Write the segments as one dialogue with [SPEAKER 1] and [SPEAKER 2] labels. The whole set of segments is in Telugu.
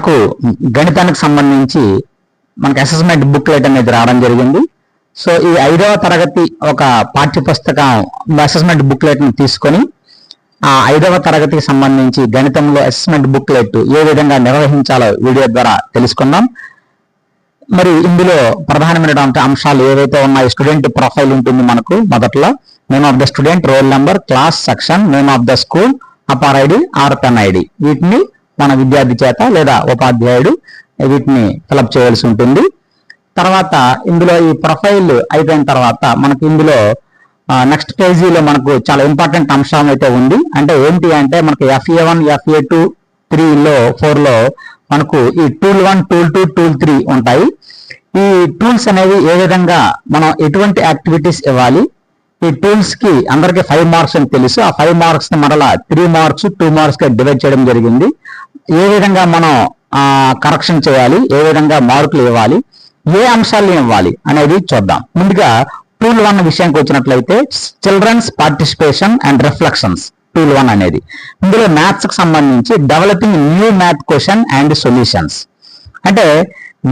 [SPEAKER 1] మనకు గణితానికి సంబంధించి మనకు అసెస్మెంట్ బుక్లెట్ అనేది రావడం జరిగింది. సో ఈ ఐదవ తరగతి ఒక పాఠ్య పుస్తకం అసెస్మెంట్ బుక్లెట్ని తీసుకొని ఆ ఐదవ తరగతికి సంబంధించి గణితంలో అసెస్మెంట్ బుక్లెట్ ఏ విధంగా నిర్వహించాలో వీడియో ద్వారా తెలుసుకుందాం. మరి ఇందులో ప్రధానమైనటువంటి అంశాలు ఏవైతే ఉన్నాయో స్టూడెంట్ ప్రొఫైల్ ఉంటుంది మనకు మొదట్లో. Name of the student roll number class section name of the school APAAR ID or PEN ID వీటిని మన విద్యార్థి చేత లేదా ఉపాధ్యాయుడు వీటిని ఫిలప్ చేయాల్సి ఉంటుంది. తర్వాత ఇందులో ఈ ప్రొఫైల్ అయిపోయిన తర్వాత మనకు ఇందులో నెక్స్ట్ పేజీలో మనకు చాలా ఇంపార్టెంట్ అంశం అయితే ఉంది. అంటే ఏంటి అంటే మనకు ఎఫ్ఏ వన్ ఎఫ్ఏ టూ త్రీలో ఫోర్లో మనకు ఈ tool one tool two tool three ఉంటాయి. ఈ టూల్స్ అనేవి ఏ విధంగా మనం ఎటువంటి యాక్టివిటీస్ ఇవ్వాలి? ఈ టూల్స్కి అందరికి ఫైవ్ మార్క్స్ అని తెలుసు. ఆ ఫైవ్ మార్క్స్ని మరలా త్రీ మార్క్స్ టూ మార్క్స్గా డివైడ్ చేయడం జరిగింది. ఏ విధంగా మనం కరెక్షన్ చేయాలి ఏ విధంగా మార్కులు ఇవ్వాలి ఏ అంశాలను ఇవ్వాలి అనేది చూద్దాం. ముందుగా టూల్ వన్ విషయానికి వచ్చినట్లయితే children's participation and reflections tool one అనేది. ఇందులో మ్యాథ్స్కి సంబంధించి developing new math question and solutions అంటే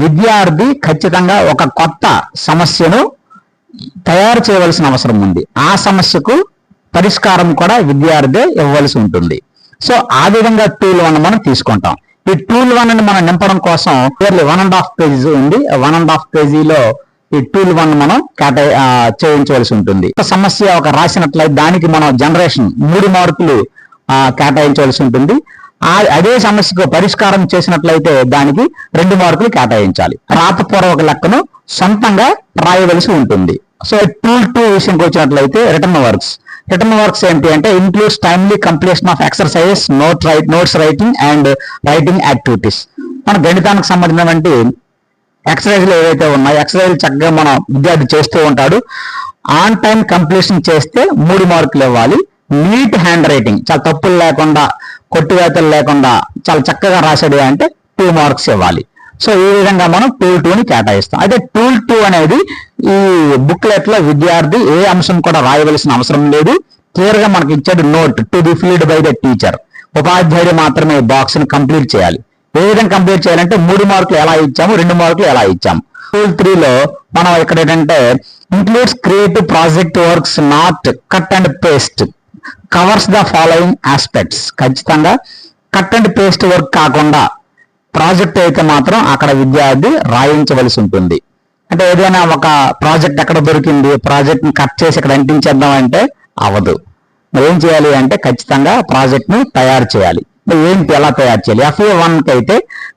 [SPEAKER 1] విద్యార్థి ఖచ్చితంగా ఒక కొత్త సమస్యను తయారు చేయవలసిన అవసరం ఉంది. ఆ సమస్యకు పరిష్కారం కూడా విద్యార్థి ఇవ్వవలసి ఉంటుంది. సో ఆ విధంగా టూల్ వన్ మనం తీసుకుంటాం. ఈ టూల్ వన్ని మనం నింపడం కోసం yearly one and half page ఉంది. వన్ అండ్ హాఫ్ పేజీలో ఈ టూల్ వన్ మనం కేటా చేయించవలసి ఉంటుంది. ఒక సమస్య ఒక రాసినట్లయితే దానికి మనం జనరేషన్ మూడు మార్కులు కేటాయించవలసి ఉంటుంది. ఆ అదే సమస్యకు పరిష్కారం చేసినట్లయితే దానికి రెండు మార్కులు కేటాయించాలి. రాతపూర్వక లెక్కను సొంతంగా రాయవలసి ఉంటుంది. సో టూల్ టూ విషయంకి వచ్చినట్లయితే రిటర్న్ వర్క్స్ రిటర్న్ వర్క్స్ ఏంటి అంటే includes timely completion of exercises note write notes writing and writing activities మన గణితానికి సంబంధించినటువంటి ఎక్సర్సైజ్లు ఏవైతే ఉన్నాయో ఎక్సర్సైజ్ చక్కగా మన విద్యార్థి చేస్తూ ఉంటాడు. ఆన్ టైం కంప్లీషన్ చేస్తే మూడు మార్కులు ఇవ్వాలి. నీట్ హ్యాండ్ రైటింగ్ చాలా తప్పులు లేకుండా కొట్టివేతలు లేకుండా చాలా చక్కగా రాసాడు అంటే టూ మార్క్స్ ఇవ్వాలి. సో ఈ విధంగా మనం టూల్ టూని కేటాయిస్తాం. అయితే టూల్ టూ అనేది ఈ బుక్లెట్లో విద్యార్థి ఏ అంశం కూడా రాయవలసిన అవసరం లేదు. క్లియర్గా మనకి ఇచ్చాడు note to be filled by the teacher ఉపాధ్యాయుడు మాత్రమే బాక్స్ని కంప్లీట్ చేయాలి. ఏ విధంగా కంప్లీట్ చేయాలంటే మూడు మార్కులు ఎలా ఇచ్చాము రెండు మార్కులు ఎలా ఇచ్చాము. టూల్ త్రీలో మనం ఇక్కడ ఏంటంటే includes creative project works not cut and paste covers the following aspects ఖచ్చితంగా కట్ అండ్ పేస్ట్ వర్క్ కాకుండా ప్రాజెక్ట్ అయితే మాత్రం అక్కడ విద్యార్థి రాయించవలసి ఉంటుంది. అంటే ఏదైనా ఒక ప్రాజెక్ట్ ఎక్కడ దొరికింది ప్రాజెక్ట్ని కట్ చేసి ఇక్కడ అంటించేద్దాం అంటే అవదు ఏం చేయాలి అంటే ఖచ్చితంగా ప్రాజెక్ట్ని తయారు చేయాలి. ఏంటి ఎలా తయారు చేయాలి? ఎఫ్ఏ వన్కి అయితే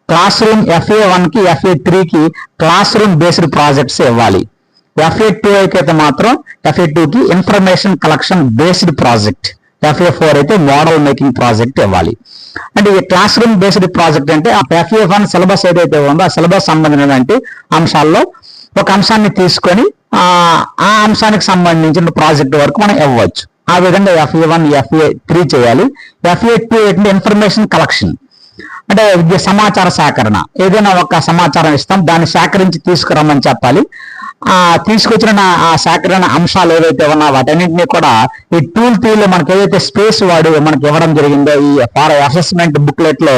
[SPEAKER 1] క్లాస్ రూమ్ ఎఫ్ఏ వన్కి ఎఫ్ఏ త్రీ కి క్లాస్ రూమ్ బేస్డ్ ప్రాజెక్ట్స్ ఇవ్వాలి. ఎఫ్ఏ టూ అయితే మాత్రం ఎఫ్ఏ టూ కి information collection based project FA four అయితే మోడల్ మేకింగ్ ప్రాజెక్ట్ ఇవ్వాలి. అంటే ఈ క్లాస్ రూమ్ బేస్డ్ ప్రాజెక్ట్ అంటే ఆ ఎఫ్ఏ వన్ సిలబస్ ఏదైతే ఉందో ఆ సిలబస్ సంబంధించినటువంటి అంశాల్లో ఒక అంశాన్ని తీసుకొని ఆ అంశానికి సంబంధించిన ప్రాజెక్ట్ వరకు మనం ఇవ్వచ్చు. ఆ విధంగా ఎఫ్ఏ వన్ ఎఫ్ఏ త్రీ చేయాలి. ఎఫ్ఏ టూ ఏంటంటే ఇన్ఫర్మేషన్ కలెక్షన్ అంటే సమాచార సేకరణ. ఏదైనా ఒక సమాచారం ఇస్తాం దాన్ని సేకరించి తీసుకురమ్మని చెప్పాలి. ఆ తీసుకొచ్చిన ఆ సేకరణ అంశాలు ఏవైతే ఉన్నా వాటన్నింటినీ కూడా ఈ టూల్ త్రీలో మనకి ఏదైతే స్పేస్ వాడు మనకి ఇవ్వడం జరిగిందో ఈ ఫార్ అసెస్మెంట్ బుక్లెట్లో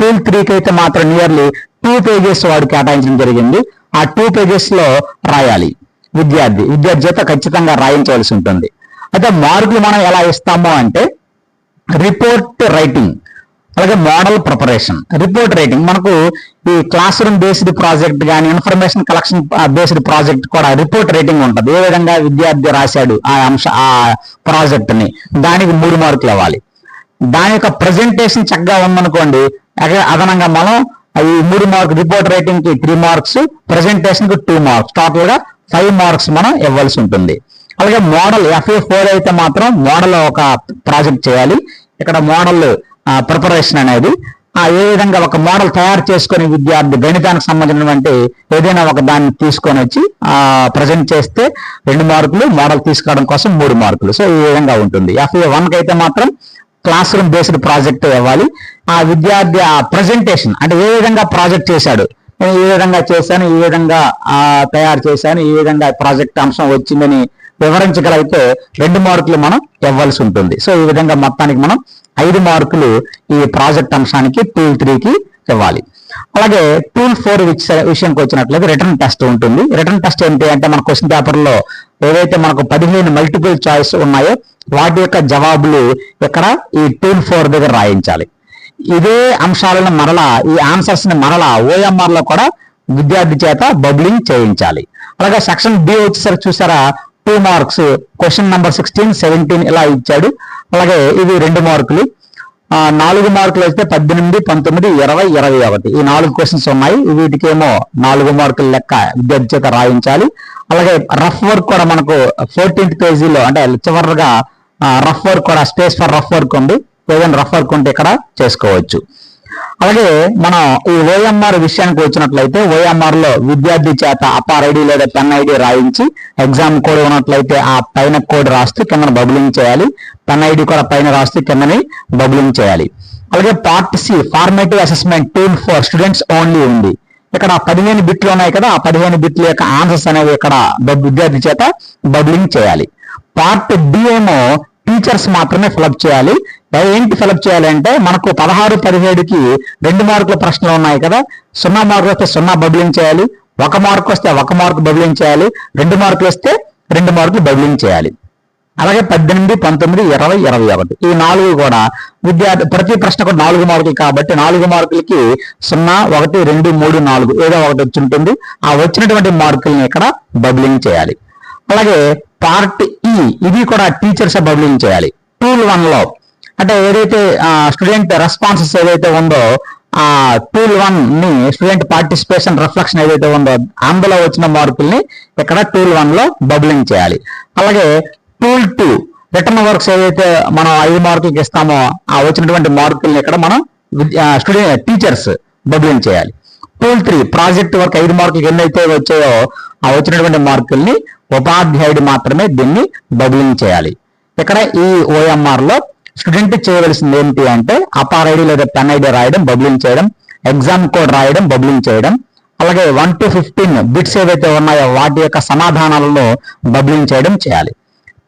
[SPEAKER 1] టూల్ త్రీకి అయితే మాత్రం నియర్లీ టూ పేజెస్ వాడు కేటాయించడం జరిగింది. ఆ టూ పేజెస్లో రాయాలి. విద్యార్థి విద్యార్థి చేత ఖచ్చితంగా రాయించవలసి ఉంటుంది. అయితే మార్కులు మనం ఎలా ఇస్తాము అంటే రిపోర్ట్ రైటింగ్ అలాగే మోడల్ ప్రిపరేషన్ రిపోర్ట్ రైటింగ్. మనకు ఈ క్లాస్ రూమ్ బేస్డ్ ప్రాజెక్ట్ కానీ ఇన్ఫర్మేషన్ కలెక్షన్ బేస్డ్ ప్రాజెక్ట్ కూడా రిపోర్ట్ రైటింగ్ ఉంటుంది. ఏ విధంగా విద్యార్థి రాశాడు ఆ అంశ ఆ ప్రాజెక్ట్ని దానికి మూడు మార్కులు ఇవ్వాలి దాని యొక్క ప్రజెంటేషన్ చక్కగా ఉందనుకోండి అదే అదనంగా మనం ఈ మూడు మార్క్ రిపోర్ట్ రైటింగ్కి త్రీ మార్క్స్ ప్రజెంటేషన్కి టూ మార్క్స్ టోటల్గా ఫైవ్ మార్క్స్ మనం ఇవ్వాల్సి ఉంటుంది. అలాగే మోడల్ ఎఫ్ఏ ఫోర్ అయితే మాత్రం మోడల్ ఒక ప్రాజెక్ట్ చేయాలి. ఇక్కడ మోడల్ ప్రిపరేషన్ అనేది ఆ ఏ విధంగా ఒక మోడల్ తయారు చేసుకుని విద్యార్థి గణితానికి సంబంధించినటువంటి ఏదైనా ఒక దాన్ని తీసుకొని వచ్చి ఆ ప్రజెంట్ చేస్తే రెండు మార్కులు మోడల్ తీసుకోవడం కోసం మూడు మార్కులు. సో ఈ విధంగా ఉంటుంది. ఎఫ్ఏ వన్కి అయితే మాత్రం క్లాస్ రూమ్ బేస్డ్ ప్రాజెక్ట్ ఇవ్వాలి. ఆ విద్యార్థి ఆ ప్రజెంటేషన్ అంటే ఏ విధంగా ప్రాజెక్ట్ చేశాడు? నేను ఈ విధంగా చేశాను ఈ విధంగా తయారు చేశాను ఈ విధంగా ప్రాజెక్ట్ అంశం వచ్చిందని వివరించగలిగితే రెండు మార్కులు మనం ఇవ్వాల్సి ఉంటుంది. సో ఈ విధంగా మొత్తానికి మనం ఐదు మార్కులు ఈ ప్రాజెక్ట్ అంశానికి టూల్ త్రీకి ఇవ్వాలి. అలాగే టూల్ ఫోర్ విషయానికి వచ్చినట్లయితే రిటర్న్ టెస్ట్ ఉంటుంది. రిటర్న్ టెస్ట్ ఏంటి అంటే మన క్వశ్చన్ పేపర్లో ఏదైతే ఏవైతే మనకు పదిహేను మల్టిపుల్ చాయిస్ ఉన్నాయో వాటి యొక్క జవాబులు ఇక్కడ ఈ టూల్ ఫోర్ దగ్గర రాయించాలి. ఇదే అంశాలను మరలా ఈ ఆన్సర్స్ని మరలా ఓఎంఆర్లో కూడా విద్యార్థి చేత బబ్లింగ్ చేయించాలి. అలాగే సెక్షన్ బి వచ్చేసరికి చూసారా two marks question number sixteen seventeen ఇలా ఇచ్చాడు. అలాగే ఇవి రెండు మార్కులు. నాలుగు మార్కులు అయితే పద్దెనిమిది పంతొమ్మిది ఇరవై ఇరవై ఒకటి. ఈ నాలుగు క్వశ్చన్స్ ఉన్నాయి. వీటికేమో నాలుగు మార్కుల లెక్క విద్యార్థి చేత రాయించాలి. అలాగే రఫ్ వర్క్ కూడా మనకు ఫోర్టీన్త్ పేజీలో అంటే చివరిగా రఫ్ వర్క్ కూడా స్పేస్ ఫర్ రఫ్ వర్క్ ఉంది. ఏదైనా రఫ్ వర్క్ ఉంటే ఇక్కడ చేసుకోవచ్చు. అలాగే మనం ఈ ఓఎంఆర్ విషయానికి వచ్చినట్లయితే ఓఎంఆర్లో విద్యార్థి చేత అపార్ ఐడి లేదా పెన్ ఐడి రాయించి ఎగ్జామ్ కోడ్ ఉన్నట్లయితే ఆ పైన కోడ్ రాస్తూ కింద బబులింగ్ చేయాలి. పెన్ ఐడి కూడా పైన రాస్తూ కిందని బబులింగ్ చేయాలి. అలాగే part C formative assessment tool for students only ఉంది. ఇక్కడ పదిహేను బిట్లు ఉన్నాయి కదా ఆ పదిహేను బిట్ల యొక్క ఆన్సర్స్ అనేవి ఇక్కడ విద్యార్థి చేత బబులింగ్ చేయాలి. పార్ట్ డి ఏమో టీచర్స్ మాత్రమే ఫిలప్ చేయాలి. ఏంటి ఫిలప్ చేయాలి అంటే మనకు పదహారు పదిహేడుకి రెండు మార్కుల ప్రశ్నలు ఉన్నాయి కదా. సున్నా మార్కులు వస్తే సున్నా బబ్లింగ్ చేయాలి. ఒక మార్క్ వస్తే ఒక మార్క్ బబ్లింగ్ చేయాలి. రెండు మార్కులు వస్తే రెండు మార్కులు బబ్లింగ్ చేయాలి. అలాగే పద్దెనిమిది పంతొమ్మిది ఇరవై ఇరవై ఒకటి. ఈ నాలుగు కూడా విద్యార్థి ప్రతి ప్రశ్నకు నాలుగు మార్కులు కాబట్టి నాలుగు మార్కులకి సున్నా ఒకటి రెండు మూడు నాలుగు ఏదో ఒకటి వచ్చి ఉంటుంది. ఆ వచ్చినటువంటి మార్కుల్ని ఇక్కడ బబ్లింగ్ చేయాలి. అలాగే పార్ట్ ఈ ఇది కూడా టీచర్స్ బబ్లింగ్ చేయాలి. టూల్ వన్లో అంటే ఏదైతే స్టూడెంట్ రెస్పాన్సెస్ ఏదైతే ఉందో ఆ టూల్ వన్ని స్టూడెంట్ పార్టిసిపేషన్ రిఫ్లెక్షన్ ఏదైతే ఉందో అందులో వచ్చిన మార్కుల్ని ఇక్కడ టూల్ వన్లో బబ్లింగ్ చేయాలి. అలాగే టూల్ టూ రిటర్న్ వర్క్స్ ఏదైతే మనం ఐదు మార్కులకి ఇస్తామో ఆ వచ్చినటువంటి మార్కుల్ని ఇక్కడ మనం స్టూడెంట్ టీచర్స్ బబ్లింగ్ చేయాలి. టూల్ త్రీ ప్రాజెక్ట్ వర్క్ ఐదు మార్కులకి ఎన్నైతే వచ్చాయో ఆ వచ్చినటువంటి మార్కుల్ని ఉపాధ్యాయుడు మాత్రమే దీన్ని బబ్లింగ్ చేయాలి. ఇక్కడ ఈ ఓఎంఆర్లో స్టూడెంట్ చేయవలసింది ఏంటి అంటే అపార్ ఐడి లేదా పెన్ ఐడి రాయడం బబ్లింగ్ చేయడం ఎగ్జామ్ కోడ్ రాయడం బబ్లింగ్ చేయడం. అలాగే వన్ టు ఫిఫ్టీన్ బిట్స్ ఏవైతే ఉన్నాయో వాటి యొక్క సమాధానాలను బబ్లింగ్ చేయడం చేయాలి.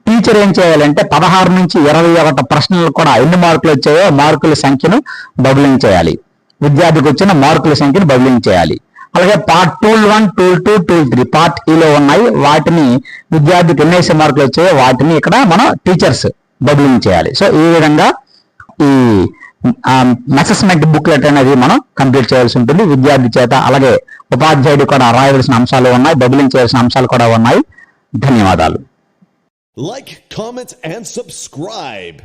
[SPEAKER 1] టీచర్ ఏం చేయాలంటే పదహారు నుంచి ఇరవై ఒకటి ప్రశ్నలు కూడా ఎన్ని మార్కులు వచ్చాయో మార్కుల సంఖ్యను బబ్లింగ్ చేయాలి. విద్యార్థికి వచ్చిన మార్కుల సంఖ్యను బబ్లింగ్ చేయాలి. అలాగే part tool one tool two tool three part ఈలో ఉన్నాయి. వాటిని విద్యార్థికి ఎన్ఐసి మార్కులు వచ్చాయో వాటిని ఇక్కడ మనం టీచర్స్ బబ్లింగ్ చేయాలి. సో ఈ విధంగా ఈ అసెస్మెంట్ బుక్లెట్ అనేది మనం కంప్లీట్ చేయాల్సి ఉంటుంది. విద్యార్థి చేత అలాగే ఉపాధ్యాయుడు కూడా రాయవలసిన అంశాలు ఉన్నాయి బబ్లింగ్ చేయాల్సిన అంశాలు కూడా ఉన్నాయి. ధన్యవాదాలు.
[SPEAKER 2] Like comments and subscribe